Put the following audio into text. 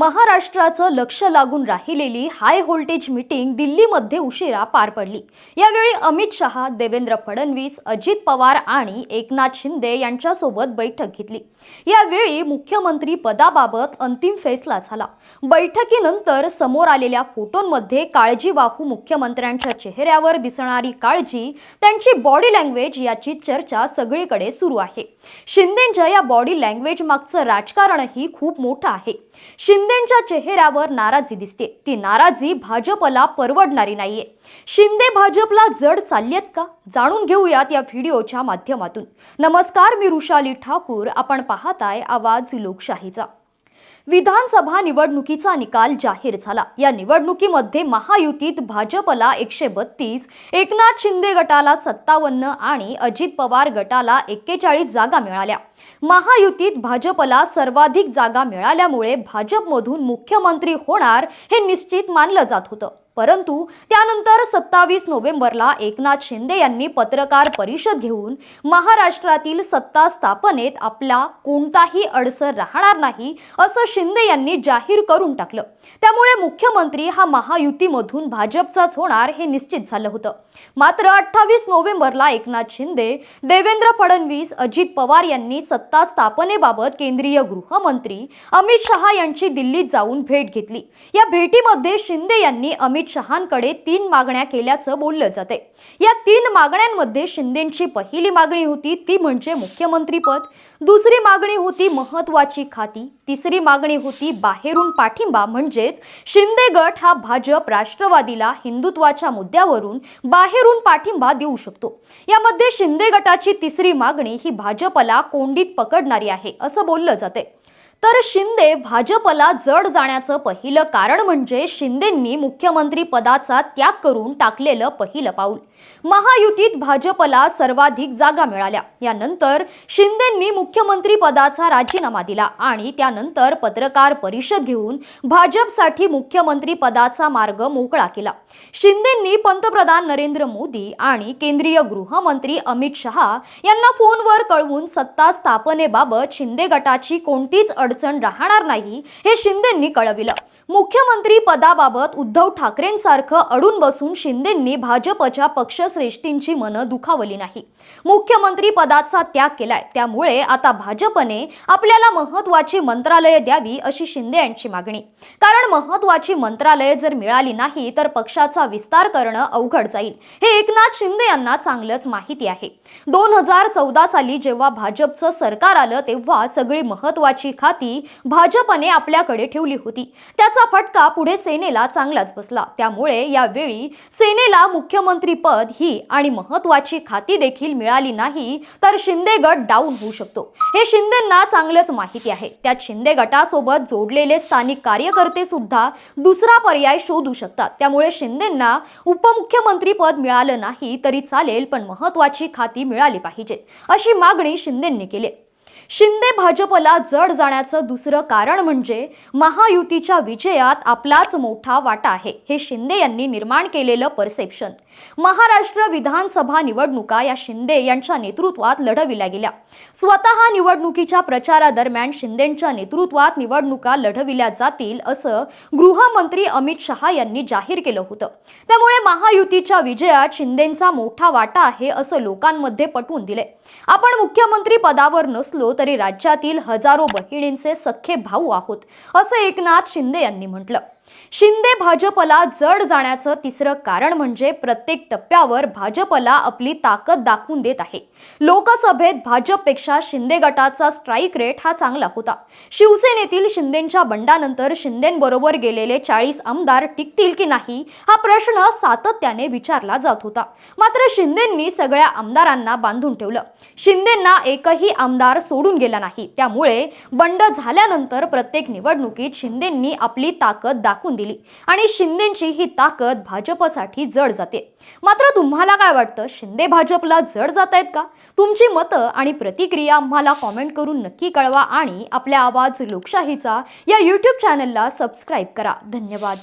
महाराष्ट्राचं लक्ष लागून राहिलेली हाय व्होल्टेज मीटिंग दिल्लीमध्ये उशिरा पार पडली. यावेळी अमित शहा देवेंद्र फडणवीस अजित पवार आणि एकनाथ शिंदे यांच्यासोबत बैठक घेतली. यावेळी मुख्यमंत्री पदाबाबत अंतिम फैसला झाला. बैठकीनंतर समोर आलेल्या फोटोंमध्ये काळजीवाहू मुख्यमंत्र्यांच्या चेहऱ्यावर दिसणारी काळजी त्यांची बॉडी लँग्वेज याची चर्चा सगळीकडे सुरू आहे. शिंदेच्या या बॉडी लँग्वेज मागचं राजकारणही खूप मोठं आहे. शिंदेच्या चेहऱ्यावर नाराजी दिसते. ती नाराजी भाजपला परवडणारी नाहीये. शिंदे भाजपला जड चाललेत का? जाणून घेऊयात या व्हिडिओच्या माध्यमातून. नमस्कार मी रुशाली ठाकूर. आपण पाहताय आवाज लोकशाहीचा. विधानसभा निवडणुकीचा निकाल जाहीर झाला. या निवडणुकीमध्ये महायुतीत भाजपला एकशे बत्तीस एकनाथ शिंदे गटाला सत्तावन्न आणि अजित पवार गटाला एक्केचाळीस जागा मिळाल्या. महायुतीत भाजपला सर्वाधिक जागा मिळाल्यामुळे भाजपमधून मुख्यमंत्री होणार हे निश्चित मानलं जात होतं. परंतु त्यानंतर सत्तावीस नोव्हेंबरला एकनाथ शिंदे यांनी पत्रकार परिषद घेऊन महाराष्ट्रातील सत्ता स्थापनेत आपला कोणताही अडसर राहणार नाही असं शिंदे यांनी जाहीर करून टाकलं. त्यामुळे मुख्यमंत्री हा महायुतीमधून भाजपचाच होणार हे निश्चित झालं होतं. मात्र अठ्ठावीस नोव्हेंबरला एकनाथ शिंदे देवेंद्र फडणवीस अजित पवार यांनी सत्ता स्थापनेबाबत केंद्रीय गृहमंत्री अमित शहा यांची दिल्लीत जाऊन भेट घेतली. या भेटीमध्ये शिंदे यांनी अमित शहांकडे तीन मागण्या केल्याचं बोललं जाते या तीन मागण्यांमध्ये शिंदेची पहिली मागणी होती ती म्हणजे मुख्यमंत्रीपद दुसरी मागणी होती महत्वाची खाती तिसरी मागणी होती बाहेरून पाठिंबा म्हणजेच शिंदे गट हा भाजप राष्ट्रवादीला हिंदुत्वाच्या मुद्द्यावरून बाहेरून पाठिंबा देऊ शकतो. यामध्ये शिंदे गटाची तिसरी मागणी ही भाजपला कोंडी पकडणारी आहे असं बोललं जाते तर शिंदे भाजपला जड जाण्याचं पहिलं कारण म्हणजे शिंदेंनी मुख्यमंत्री पदाचा त्याग करून टाकलेलं पहिलं पाऊल. महायुतीत भाजपला सर्वाधिक जागा मिळाल्या. यानंतर शिंदेंनी मुख्यमंत्री पदाचा राजीनामा दिला आणि त्यानंतर पत्रकार परिषद घेऊन भाजपसाठी मुख्यमंत्री पदाचा मार्ग मोकळा केला. शिंदेंनी पंतप्रधान नरेंद्र मोदी आणि केंद्रीय गृहमंत्री अमित शहा यांना फोनवर कळवून सत्ता स्थापनेबाबत शिंदे गटाची कोणती कोणतीच अडचण राहणार नाही हे शिंदेंनी कळविलं. मुख्यमंत्री पदाबाबत उद्धव ठाकरेंसारखं अडून बसून शिंदेंनी भाजपच्या पक्षश्रेष्ठींची मनं दुखावली नाही. मुख्यमंत्री पदाचा त्याग केलाय त्यामुळे आता भाजपने आपल्याला महत्वाची मंत्रालय द्यावी अशी शिंदे यांची मागणी. कारण महत्वाची मंत्रालय जर मिळाली नाही तर पक्षाचा विस्तार करणं अवघड जाईल. हे एकनाथ शिंदे यांना चांगलंच माहिती आहे. दोन हजार चौदा साली जेव्हा भाजपचं सरकार आलं तेव्हा सगळी महत्वाची खाती भाजपने आपल्याकडे ठेवली होती. त्याचा फटका पुढे सेनेला चांगलाच बसला. त्यामुळे यावेळी सेनेला मुख्यमंत्री पद ही आणि महत्वाची खाती देखील मिळाली नाही तर शिंदे गट डाऊन होऊ शकतो. हे शिंदेंना चांगलंच माहिती आहे. त्यात शिंदे गटासोबत जोडलेले स्थानिक कार्यकर्ते सुद्धा दुसरा पर्याय शोधू शकतात. त्यामुळे शिंदेंना उपमुख्यमंत्री पद मिळालं नाही तरी चालेल पण महत्वाची खाती मिळाली पाहिजेत अशी मागणी शिंदेंनी केली शिंदे भाजपला जड जाण्याचं दुसरं कारण म्हणजे महायुतीच्या विजयात आपलाच मोठा वाटा आहे. हे शिंदे यांनी निर्माण केलेलं परसेप्शन महाराष्ट्र विधानसभा निवडणुका या शिंदे यांच्या नेतृत्वात लढविल्या गेल्या. स्वतः निवडणुकीच्या प्रचारादरम्यान शिंदेंच्या नेतृत्वात निवडणुका लढविल्या जातील असं गृहमंत्री अमित शहा यांनी जाहीर केलं होतं. त्यामुळे महायुतीच्या विजयात शिंदेंचा मोठा वाटा आहे असं लोकांमध्ये पटवून दिले आपण मुख्यमंत्री पदावर नसलो तरी राज्यातील हजारो बहिणींचे सख्खे भाऊ आहोत असं एकनाथ शिंदे यांनी म्हटलं. शिंदे भाजपला जड जाण्याचं तिसरं कारण म्हणजे प्रत्येक टप्प्यावर भाजपला आपली ताकद दाखवून देत आहे. लोकसभेत भाजपपेक्षा शिंदे गटाचा स्ट्राईक रेट हा चांगला होता. शिवसेनेतील शिंदेच्या बंडानंतर शिंदेबरोबर गेलेले चाळीस आमदार टिकतील की नाही हा प्रश्न सातत्याने विचारला जात होता. मात्र शिंदेंनी सगळ्या आमदारांना बांधून ठेवलं. शिंदेंना एकही आमदार सोडून गेला नाही. त्यामुळे बंड झाल्यानंतर प्रत्येक निवडणुकीत शिंदेंनी आपली ताकद दाखवून दिली. आणि शिंदेची ही ताकद भाजपसाठी जड जाते. मात्र तुम्हाला काय वाटतं? शिंदे भाजपला जड जात आहेत का? तुमची मतं आणि प्रतिक्रिया आम्हाला कॉमेंट करून नक्की कळवा आणि आपल्या आवाज लोकशाहीचा या यूट्यूब चॅनलला सबस्क्राईब करा. धन्यवाद.